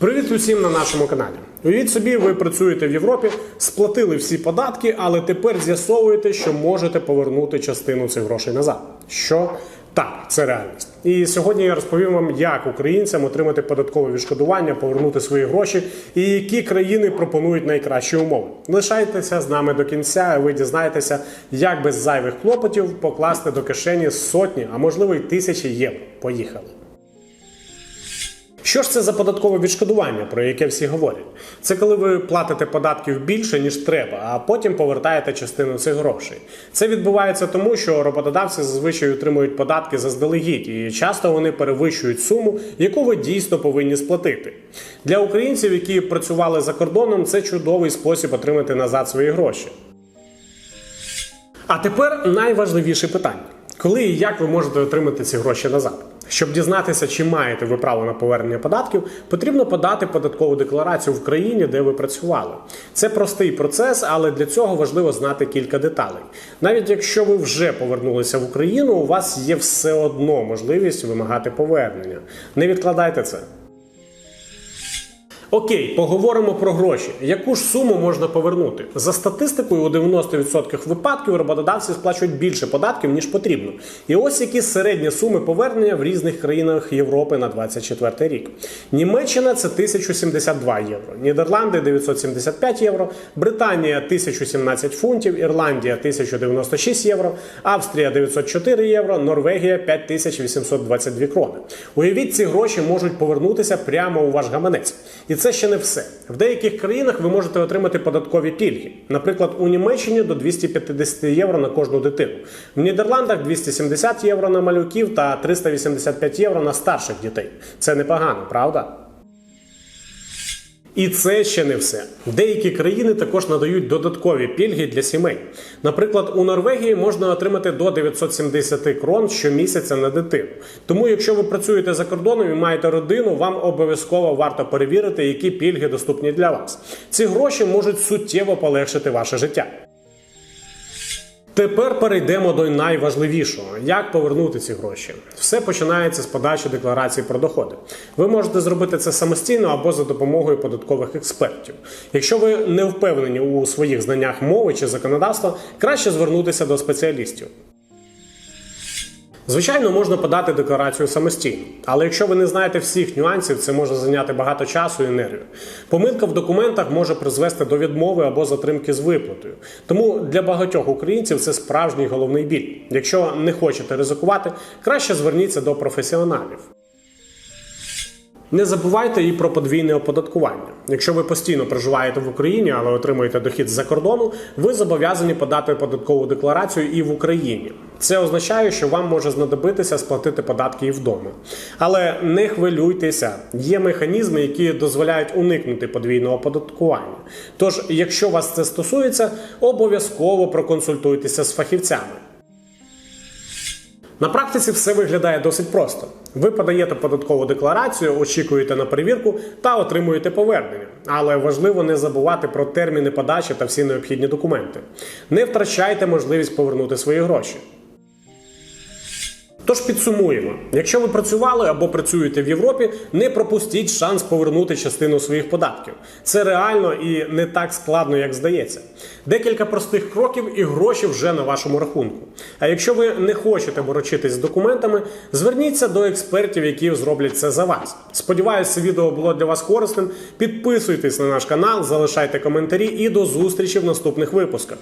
Привіт усім на нашому каналі. Уявіть собі, ви працюєте в Європі, сплатили всі податки, але тепер з'ясовуєте, що можете повернути частину цих грошей назад. Що так, це реальність. І сьогодні я розповім вам, як українцям отримати податкове відшкодування, повернути свої гроші і які країни пропонують найкращі умови. Лишайтеся з нами до кінця, і ви дізнаєтеся, як без зайвих клопотів покласти до кишені сотні, а можливо й тисячі євро. Поїхали. Що ж це за податкове відшкодування, про яке всі говорять? Це коли ви платите податків більше, ніж треба, а потім повертаєте частину цих грошей. Це відбувається тому, що роботодавці зазвичай отримують податки заздалегідь, і часто вони перевищують суму, яку ви дійсно повинні сплатити. Для українців, які працювали за кордоном, це чудовий спосіб отримати назад свої гроші. А тепер найважливіше питання: коли і як ви можете отримати ці гроші назад? Щоб дізнатися, чи маєте ви право на повернення податків, потрібно подати податкову декларацію в країні, де ви працювали. Це простий процес, але для цього важливо знати кілька деталей. Навіть якщо ви вже повернулися в Україну, у вас є все одно можливість вимагати повернення. Не відкладайте це. Окей, поговоримо про гроші. Яку ж суму можна повернути? За статистикою, у 90% випадків роботодавці сплачують більше податків, ніж потрібно. І ось які середні суми повернення в різних країнах Європи на 24 рік. Німеччина це 1072 євро, Нідерланди 975 євро, Британія 1017 фунтів, Ірландія 1096 євро, Австрія 904 євро, Норвегія 5822 крони. Уявіть, ці гроші можуть повернутися прямо у ваш гаманець. І це ще не все. В деяких країнах ви можете отримати податкові пільги. Наприклад, у Німеччині до 250 євро на кожну дитину. В Нідерландах 270 євро на малюків та 385 євро на старших дітей. Це непогано, правда? І це ще не все. Деякі країни також надають додаткові пільги для сімей. Наприклад, у Норвегії можна отримати до 970 крон щомісяця на дитину. Тому, якщо ви працюєте за кордоном і маєте родину, вам обов'язково варто перевірити, які пільги доступні для вас. Ці гроші можуть суттєво полегшити ваше життя. Тепер перейдемо до найважливішого: як повернути ці гроші. Все починається з подачі декларації про доходи. Ви можете зробити це самостійно або за допомогою податкових експертів. Якщо ви не впевнені у своїх знаннях мови чи законодавства, краще звернутися до спеціалістів. Звичайно, можна подати декларацію самостійно, але якщо ви не знаєте всіх нюансів, це може зайняти багато часу і енергію. Помилка в документах може призвести до відмови або затримки з виплатою. Тому для багатьох українців це справжній головний біль. Якщо не хочете ризикувати, краще зверніться до професіоналів. Не забувайте і про подвійне оподаткування. Якщо ви постійно проживаєте в Україні, але отримуєте дохід з-за кордону, ви зобов'язані подати податкову декларацію і в Україні. Це означає, що вам може знадобитися сплатити податки і вдома. Але не хвилюйтеся, є механізми, які дозволяють уникнути подвійного оподаткування. Тож, якщо вас це стосується, обов'язково проконсультуйтеся з фахівцями. На практиці все виглядає досить просто. Ви подаєте податкову декларацію, очікуєте на перевірку та отримуєте повернення. Але важливо не забувати про терміни подачі та всі необхідні документи. Не втрачайте можливість повернути свої гроші. Тож підсумуємо: якщо ви працювали або працюєте в Європі, не пропустіть шанс повернути частину своїх податків. Це реально і не так складно, як здається. Декілька простих кроків і гроші вже на вашому рахунку. А якщо ви не хочете борочитись з документами, зверніться до експертів, які зроблять це за вас. Сподіваюся, відео було для вас корисним. Підписуйтесь на наш канал, залишайте коментарі і до зустрічі в наступних випусках.